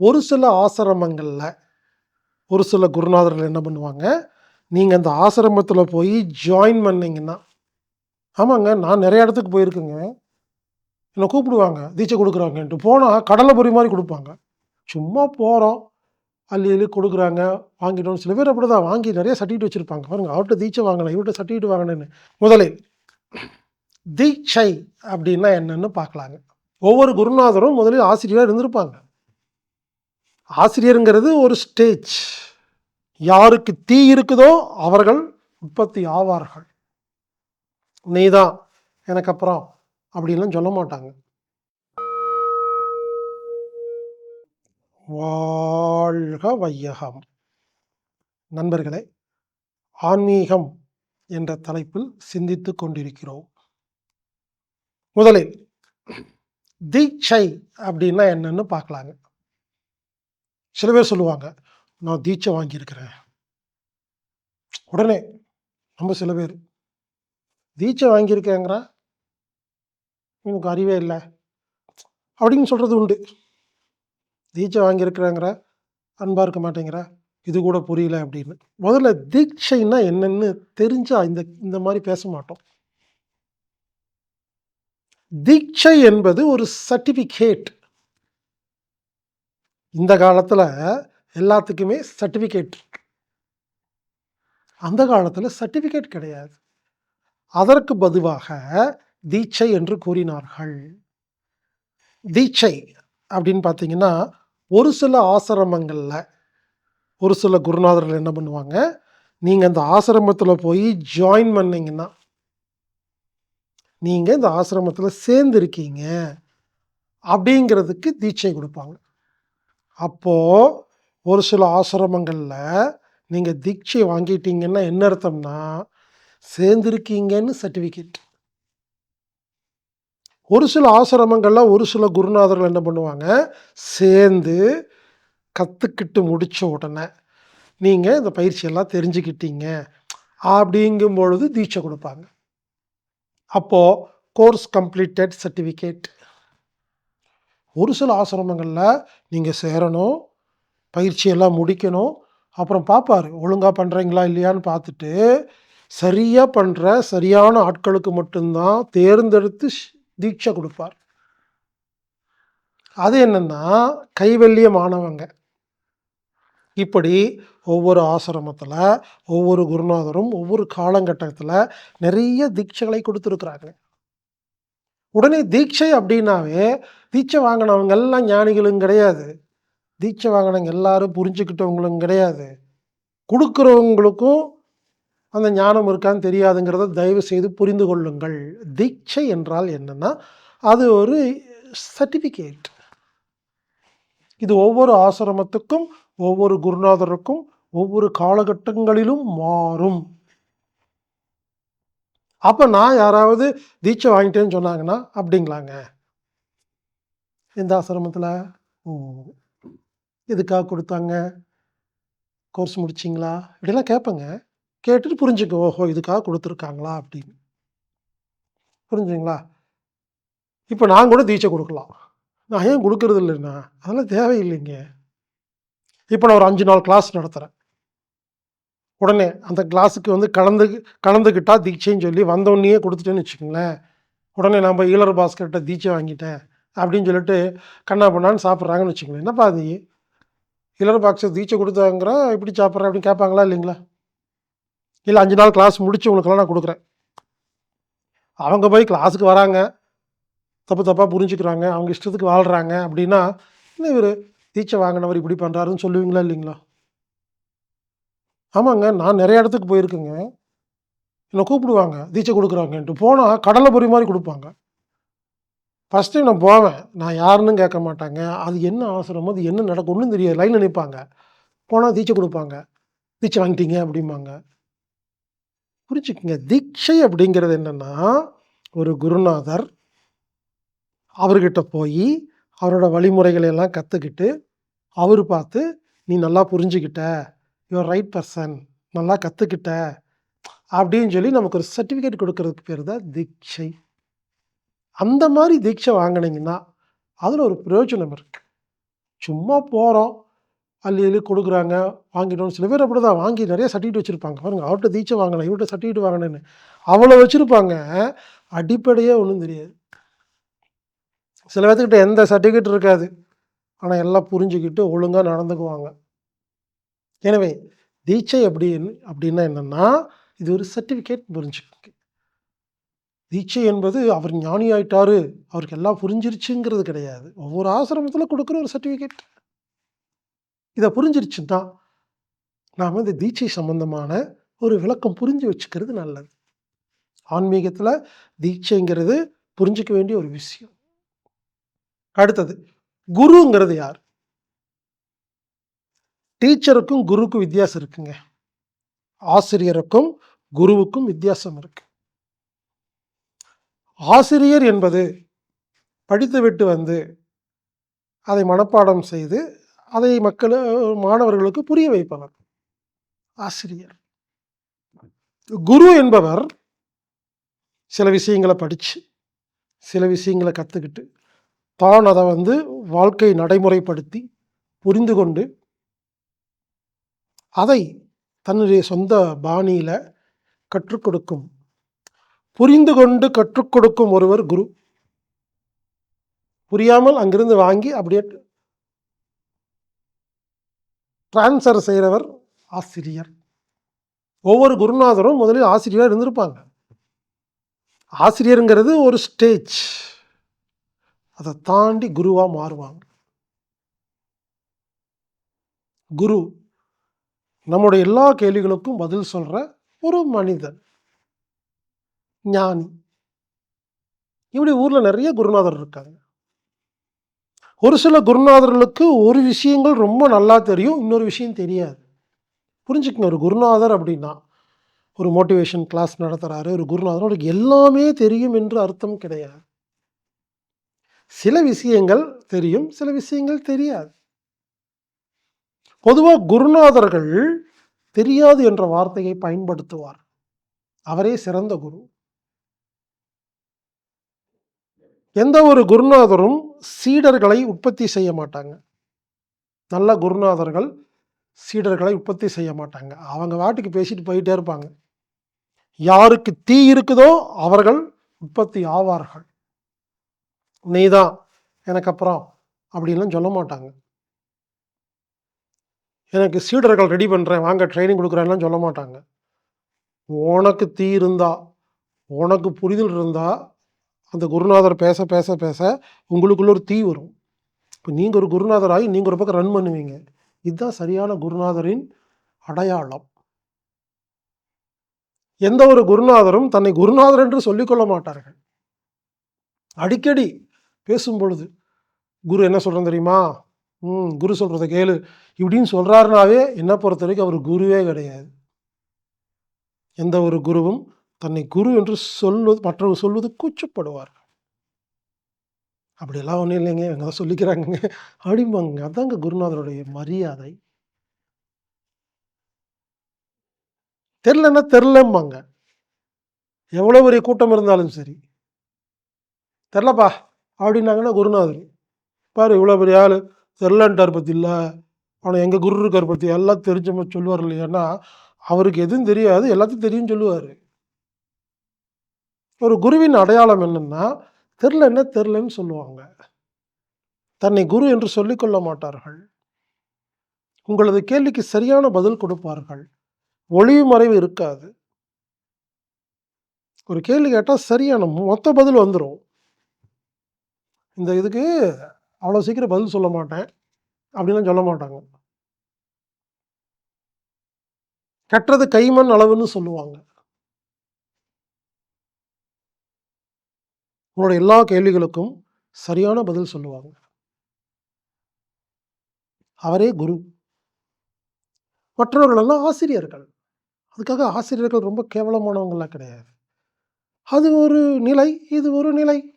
ஒரு சில ஆசிரமங்களில் ஒரு சில குருநாதர்கள் என்ன பண்ணுவாங்க? நீங்கள் அந்த ஆசிரமத்தில் போய் ஜாயின் பண்ணிங்கன்னா ஆமாங்க நான் நிறைய இடத்துக்கு போயிருக்கேங்க. என்னை கூப்பிடுவாங்க தீட்சை கொடுக்குறாங்கன்ட்டு. போனால் கடலை பொறி மாதிரி கொடுப்பாங்க. சும்மா போகிறோம் அள்ளி அள்ளி கொடுக்குறாங்க வாங்கிட்டோம் சில பேர் அப்படி தான் வாங்கி நிறைய சர்டிஃபிகேட் வச்சுருப்பாங்க. பாருங்க அவர்கிட்ட தீட்சை வாங்கலாம் இவர்கிட்ட சர்டிஃபிகேட் வாங்கினேன்னு முதலில் தீட்சை அப்படின்னா என்னன்னு பார்க்கலாங்க. ஒவ்வொரு குருநாதரும் முதலில் ஆசிரியராக இருந்திருப்பாங்க. ஆசிரியருங்கிறது ஒரு ஸ்டேஜ் யாருக்கு தீ இருக்குதோ அவர்கள் உற்பத்தி ஆவார்கள். நீதான் எனக்கு அப்புறம் அப்படின்லாம் சொல்ல மாட்டாங்க. வாழ்க வையகம். நண்பர்களே ஆன்மீகம் என்ற தலைப்பில் சிந்தித்து கொண்டிருக்கிறோம். முதலில் தீட்சை அப்படின்னா என்னன்னு பார்க்கலாங்க. சில பேர் சொல்லுவாங்க நான் தீட்சை வாங்கியிருக்கிறேன். உடனே நம்ம சில பேர் தீட்சை வாங்கியிருக்கேங்கிற? எனக்கு அறிவே இல்லை. அப்படின்னு சொல்கிறது உண்டு. தீட்சை வாங்கியிருக்கிறேங்கிற அன்பாக இருக்க மாட்டேங்கிற இது கூட புரியல அப்படின்னு. முதல்ல தீட்சைன்னா என்னென்னு தெரிஞ்சா இந்த இந்த மாதிரி பேச மாட்டோம். தீட்சை என்பது ஒரு சர்டிஃபிகேட் இந்த காலத்தில் எல்லாத்துக்குமே சர்டிஃபிகேட் அந்த காலத்தில் சர்டிஃபிகேட் கிடையாது. அதற்கு பதிவாக தீட்சை என்று கூறினார்கள். தீட்சை அப்படின்னு பார்த்தீங்கன்னா ஒரு சில ஆசிரமங்களில் ஒரு சில குருநாதர்கள் என்ன பண்ணுவாங்க நீங்கள் அந்த ஆசிரமத்தில் போய் ஜாயின் பண்ணிங்கன்னா நீங்கள் இந்த ஆசிரமத்தில் சேர்ந்துருக்கீங்க அப்படிங்கிறதுக்கு தீட்சை கொடுப்பாங்க. அப்போது ஒரு சில ஆசிரமங்களில் நீங்கள் தீட்சை வாங்கிட்டீங்கன்னா என்ன அர்த்தம்னா சேர்ந்துருக்கீங்கன்னு சர்டிஃபிகேட் ஒரு சில ஆசிரமங்களில் ஒரு சில குருநாதர்கள் என்ன பண்ணுவாங்க? சேர்ந்து கற்றுக்கிட்டு முடித்த உடனே நீங்கள் இந்த பயிற்சியெல்லாம் தெரிஞ்சுக்கிட்டீங்க. அப்படிங்கும் பொழுது தீட்சை கொடுப்பாங்க. அப்போது கோர்ஸ் கம்ப்ளீட்டட் சர்டிஃபிகேட் ஒரு சில ஆசிரமங்களில் நீங்கள் சேரணும் பயிற்சியெல்லாம் முடிக்கணும். அப்புறம் பார்ப்பார் ஒழுங்காக பண்ணுறீங்களா இல்லையான்னு பார்த்துட்டு சரியாக பண்ணுற சரியான ஆட்களுக்கு மட்டும்தான் தேர்ந்தெடுத்து ஷ்- தீட்சை கொடுப்பார். அது என்னென்னா கைவல்லிய மாணவங்க. இப்படி ஒவ்வொரு ஆசிரமத்தில் ஒவ்வொரு குருநாதரும் ஒவ்வொரு காலகட்டத்தில் நிறைய தீட்சைகளை கொடுத்துருக்குறாங்க. உடனே தீட்சை அப்படின்னாவே தீட்சை வாங்கினவங்க எல்லாம் ஞானிகளும் கிடையாது. தீட்சை வாங்கினவங்க எல்லாரும் புரிஞ்சுக்கிட்டவங்களும் கிடையாது. கொடுக்குறவங்களுக்கும் அந்த ஞானம் இருக்கான்னு தெரியாதுங்கிறத தயவு செய்து புரிந்து கொள்ளுங்கள். தீட்சை என்றால் என்னென்னா அது ஒரு சர்டிஃபிகேட் இது ஒவ்வொரு ஆசிரமத்துக்கும் ஒவ்வொரு குருநாதருக்கும் ஒவ்வொரு காலகட்டங்களிலும் மாறும். அப்போ நான் யாராவது தீட்சை வாங்கிட்டேன்னு சொன்னாங்கன்னா அப்படிங்களாங்க? இந்த ஆசிரமத்தில்? ஓ எதுக்காக கொடுத்தாங்க? கோர்ஸ் முடிச்சிங்களா? இப்படிலாம் கேட்பேங்க. கேட்டுட்டு புரிஞ்சுக்க ஓஹோ இதுக்காக கொடுத்துருக்காங்களா அப்படின்னு. புரிஞ்சுங்களா இப்போ நான் கூட தீட்சை கொடுக்கலாம். நான் ஏன் கொடுக்கறது இல்லைன்னா அதெல்லாம் தேவையில்லைங்க. இப்போ நான் ஒரு அஞ்சு நாள் கிளாஸ் நடத்துகிறேன் உடனே அந்த கிளாஸுக்கு வந்து கலந்து கலந்துக்கிட்டா தீட்சைன்னு சொல்லி வந்தோடனேயே கொடுத்துட்டேன்னு வச்சுக்கோங்களேன். உடனே நம்ம ஈழர் பாஸ்கர்கிட்ட தீட்சை வாங்கிட்டேன் அப்படின்னு சொல்லிட்டு கண்ணா பண்ணான்னு சாப்பிட்றாங்கன்னு வச்சுக்கோங்களேன். என்னப்பா அது? ஈழர் பாக்ஸை தீட்சை கொடுத்தாங்கிற எப்படி சாப்பிட்றேன் அப்படின்னு கேட்பாங்களா இல்லைங்களா? இல்லை அஞ்சு நாள் கிளாஸ் முடிச்சு உங்களுக்கெல்லாம் நான் கொடுக்குறேன். அவங்க போய் கிளாஸுக்கு வராங்க. தப்பு தப்பாக புரிஞ்சுக்கிறாங்க. அவங்க இஷ்டத்துக்கு வாழ்கிறாங்க அப்படின்னா இன்னும் இவர்? தீட்சை வாங்கினவர் இப்படி பண்ணுறாருன்னு சொல்லுவீங்களா இல்லைங்களா? ஆமாங்க நான் நிறைய இடத்துக்கு போயிருக்கேங்க. என்னை கூப்பிடுவாங்க தீட்சை கொடுக்குறாங்கன்ட்டு. போனால் கடலை பொறி மாதிரி கொடுப்பாங்க. ஃபஸ்ட் டைம் நான் போவேன். நான் யாருன்னு கேட்க மாட்டாங்க. அது என்ன அவசரமோ? அது என்ன நடக்கும்? ஒன்றும் தெரியாது. லைனில் நிற்பாங்க போனால் தீட்சை கொடுப்பாங்க. தீட்சை வாங்கிட்டீங்க அப்படிம்பாங்க. புரிஞ்சுக்குங்க. தீட்சை அப்படிங்கிறது என்னன்னா ஒரு குருநாதர் அவர்கிட்ட போய் அவரோட வழிமுறைகளை எல்லாம் கற்றுக்கிட்டு அவர் பார்த்து நீ நல்லா புரிஞ்சுக்கிட்ட. யுவர் ரைட் பர்சன் நல்லா கற்றுக்கிட்ட அப்படின்னு சொல்லி நமக்கு ஒரு சர்டிஃபிகேட் கொடுக்கறதுக்கு பேர் தான் தீட்சை. அந்த மாதிரி தீட்சை வாங்கினீங்கன்னா அதில் ஒரு பிரயோஜனம் இருக்குது சும்மா போகிறோம் அள்ளி அள்ளி கொடுக்குறாங்க வாங்கிட்டோம் சில பேர் அப்படி தான் வாங்கி நிறைய சர்டிஃபிகேட் வச்சுருப்பாங்க. பாருங்க அவர்கிட்ட தீட்சை வாங்கினேன் இவர்கிட்ட சர்டிஃபிகேட் வாங்கினேன்னு அவ்வளோ வச்சுருப்பாங்க. அடிப்படையே ஒன்றும் தெரியாது. சில பேர்த்துக்கிட்ட எந்த சர்டிஃபிகேட் இருக்காது. ஆனால் எல்லாம் புரிஞ்சுக்கிட்டு ஒழுங்காக நடந்துக்குவாங்க. எனவே தீட்சை அப்படின்னு அப்படின்னா என்னென்னா இது ஒரு சர்டிஃபிகேட் புரிஞ்சுக்கோங்க. தீட்சை என்பது அவர் ஞானி ஆயிட்டாரு அவருக்கு எல்லாம் புரிஞ்சிருச்சுங்கிறது கிடையாது. ஒவ்வொரு ஆசிரமத்தில் கொடுக்குற ஒரு சர்டிஃபிகேட் இதை புரிஞ்சிருச்சுன்னா நாம் இந்த தீட்சை சம்பந்தமான ஒரு விளக்கம் புரிஞ்சு வச்சுக்கிறது நல்லது. ஆன்மீகத்தில் தீட்சைங்கிறது புரிஞ்சிக்க வேண்டிய ஒரு விஷயம். அடுத்தது குருங்கிறது யார்? டீச்சருக்கும் குருவுக்கும் வித்தியாசம் இருக்குங்க. ஆசிரியருக்கும் குருவுக்கும் வித்தியாசம் இருக்கு. ஆசிரியர் என்பது படித்துவிட்டு வந்து அதை மனப்பாடம் செய்து அதை மக்கள் மாணவர்களுக்கு புரிய வைப்பவர். ஆசிரியர். குரு என்பவர் சில விஷயங்களை படித்து சில விஷயங்களை கற்றுக்கிட்டு தான் அதை வந்து வாழ்க்கை நடைமுறைப்படுத்தி புரிந்து கொண்டு அதை தன்னுடைய சொந்த பாணியில் கற்றுக் கொடுக்கும். புரிந்து கொண்டு கற்றுக் கொடுக்கும் ஒருவர் குரு. புரியாமல் அங்கிருந்து வாங்கி அப்படியே டிரான்ஸ்ஃபர் செய்கிறவர் ஆசிரியர். ஒவ்வொரு குருநாதரும் முதலில் ஆசிரியராக இருந்திருப்பாங்க. ஆசிரியருங்கிறது ஒரு ஸ்டேஜ் அதை தாண்டி குருவாக மாறுவாங்க. குரு நம்முடைய எல்லா கேள்விகளுக்கும் பதில் சொல்கிற ஒரு மனிதன். ஞானி. இப்படி ஊரில் நிறைய குருநாதர் இருக்காங்க. ஒரு சில குருநாதர்களுக்கு ஒரு விஷயங்கள் ரொம்ப நல்லா தெரியும் இன்னொரு விஷயம் தெரியாது. புரிஞ்சுக்கங்க ஒரு குருநாதர் அப்படின்னா ஒரு மோட்டிவேஷன் கிளாஸ் நடத்துகிறாரு ஒரு குருநாதர் அவருக்கு எல்லாமே தெரியும் என்று அர்த்தம் கிடையாது. சில விஷயங்கள் தெரியும் சில விஷயங்கள் தெரியாது. பொதுவாக குருநாதர்கள் தெரியாது என்ற வார்த்தையை பயன்படுத்துவார். அவரே சிறந்த குரு. எந்த ஒரு குருநாதரும் சீடர்களை உற்பத்தி செய்ய மாட்டாங்க. நல்ல குருநாதர்கள் சீடர்களை உற்பத்தி செய்ய மாட்டாங்க. அவங்க வாட்டுக்கு பேசிட்டு போயிட்டே இருப்பாங்க. யாருக்கு தீ இருக்குதோ அவர்கள் உற்பத்தி ஆவார்கள். நீ தான் எனக்கு அப்புறம் அப்படின்லாம் சொல்ல மாட்டாங்க. எனக்கு சீடர்கள் ரெடி பண்ணுறேன் வாங்க ட்ரைனிங் கொடுக்குறேன்லாம் சொல்ல மாட்டாங்க. உனக்கு தீ இருந்தா உனக்கு புரிதல் இருந்தால் அந்த குருநாதர் பேச பேச பேச உங்களுக்குள்ள ஒரு தீ வரும். இப்போ நீங்கள் ஒரு குருநாதர் ஆகி நீங்கள் ஒரு பக்கம் ரன் பண்ணுவீங்க. இதுதான் சரியான குருநாதரின் அடையாளம். எந்த ஒரு குருநாதரும் தன்னை குருநாதர் என்று சொல்லிக்கொள்ள மாட்டார்கள். அடிக்கடி பேசும் பொழுது குரு என்ன சொல்கிறேன் தெரியுமா? ம் குரு சொல்கிறத கேளு. இப்படின்னு சொல்கிறாருனாவே என்ன பொறுத்த வரைக்கும் அவர் குருவே கிடையாது. எந்த ஒரு குருவும் தன்னை குரு என்று சொல்வது மற்றவங்க சொல்வது கூச்சப்படுவார். அப்படியெல்லாம் ஒன்றும் இல்லைங்க இவங்க தான் சொல்லிக்கிறாங்க அப்படிம்பாங்க அதாங்க குருநாதருடைய மரியாதை. தெரிலன்னா தெரிலம்பாங்க எவ்வளோ பெரிய கூட்டம் இருந்தாலும் சரி. தெரிலப்பா அப்படின்னாங்கன்னா குருநாதர். பாரு இவ்வளோ பெரிய ஆள். தெரிலன்ட்டார் பற்றி இல்லை ஆனால் எங்கள் குரு இருக்கார் பற்றி எல்லாம் தெரிஞ்ச சொல்லுவார் இல்லையான்னா அவருக்கு எதுவும் தெரியாது எல்லாத்தையும் தெரியும் சொல்லுவார். ஒரு குருவின் அடையாளம் என்னென்னா தெரிலன்னா தெரிலன்னு சொல்லுவாங்க. தன்னை குரு என்று சொல்லிக்கொள்ள மாட்டார்கள். உங்களது கேள்விக்கு சரியான பதில் கொடுப்பார்கள். ஒளிவு மறைவு இருக்காது. ஒரு கேள்வி கேட்டால் சரியான மொத்த பதில் வந்துடும் இந்த இதுக்கு அவ்வளோ சீக்கிரம் பதில் சொல்ல மாட்டேன். அப்படின்லாம் சொல்ல மாட்டாங்க. கட்டுறது கைமண் அளவுன்னு சொல்லுவாங்க. உங்களோட எல்லா கேள்விகளுக்கும் சரியான பதில் சொல்லுவாங்க. அவரே குரு. மற்றவர்கள் எல்லாம் ஆசிரியர்கள். அதுக்காக ஆசிரியர்கள் ரொம்ப கேவலமானவங்களாம் கிடையாது. அது ஒரு நிலை இது ஒரு நிலை.